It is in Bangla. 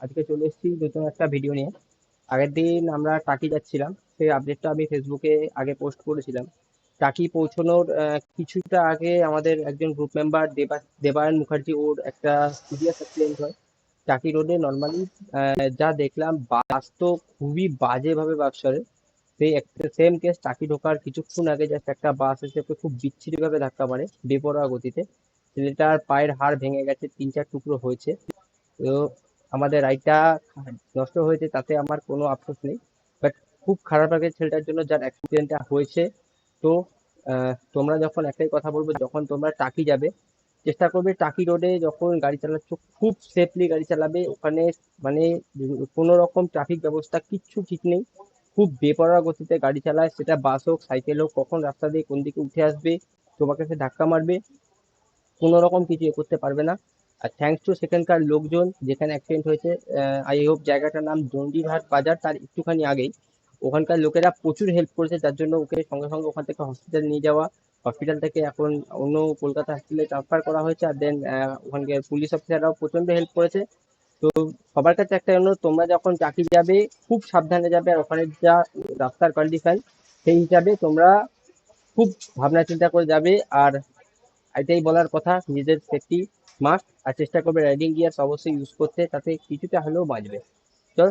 আজকে চলে এসেছি নতুন একটা ভিডিও নিয়ে। আগের দিন আমরা টাকি যাচ্ছিলাম, সেই আপডেটটা আমি ফেসবুকে আগে পোস্ট করেছিলাম। টাকি পৌঁছানোর কিছুটা আগে আমাদের একজন গ্রুপ মেম্বার দেবা, দেবায়ন মুখার্জি ওর একটা সিরিয়াস অ্যাক্সিডেন্ট হয়। টাকি রোডে নর্মালি যা দেখলাম, বাস তো খুবই বাজেভাবে বাস চলে সেই সেম কেস টাকি ঢোকার কিছুক্ষণ আগে জাস্ট একটা বাস এসে ওকে খুব বিচ্ছিরিভাবে ধাক্কা মারে বেপরোয়া গতিতে। ছেলেটার পায়ের হাড় ভেঙে গেছে তিন চার টুকরো হয়েছে। তো আমাদের রাইডটা নষ্ট হয়েছে, তাতে আমার কোনো আফসোস নেই। বাট খুব খারাপ লাগে ছেলেটার জন্য যার অ্যাক্সিডেন্টটা হয়েছে। তো তোমরা যখন একটাই কথা বলব, যখন তোমরা টাকি যাবে, চেষ্টা করবে টাকি রোডে যখন গাড়ি চালাচ্ছ, খুব সেফলি গাড়ি চালাবে। ওখানে মানে কোনো রকম ট্রাফিক ব্যবস্থা কিচ্ছু ঠিক নেই। খুব বেপরোয়া গতিতে গাড়ি চালায়। সেটা বাস হোক সাইকেল হোক, কখন রাস্তা দিয়ে কোন দিকে উঠে আসবে, তোমাকে সে ধাক্কা মারবে, কোনো রকম কিছু করতে পারবে না। আর থ্যাঙ্কস টু সেখানকার লোকজন যেখানে অ্যাক্সিডেন্ট হয়েছে আই হোপ জায়গাটার নাম দন্ডিঘাট বাজার তার একটুখানি আগেই। ওখানকার লোকেরা প্রচুর হেল্প করেছে যার জন্য ওকে সঙ্গে সঙ্গে ওখান থেকে হসপিটাল নিয়ে যাওয়া হসপিটাল থেকে এখন অন্য কলকাতা হসপিটালে ট্রান্সফার করা হয়েছে, আর দেন ওখানকার পুলিশ অফিসাররাও প্রচণ্ড হেল্প করেছে। তো সবার কাছে একটা অনুরোধ, তোমরা যখন চাকরি যাবে, খুব সাবধানে যাবে আর ওখানে যা রাস্তার কন্ডিশন সেই হিসাবে তোমরা খুব ভাবনা চিন্তা করে যাবে। আর এটাই বলার কথা, নিজেদের সেফটি মাস্ক আর চেষ্টা করবে রাইডিং গিয়ার্স অবশ্যই ইউজ করতে তাতে কিছুটা হলেও বাঁচবে। চল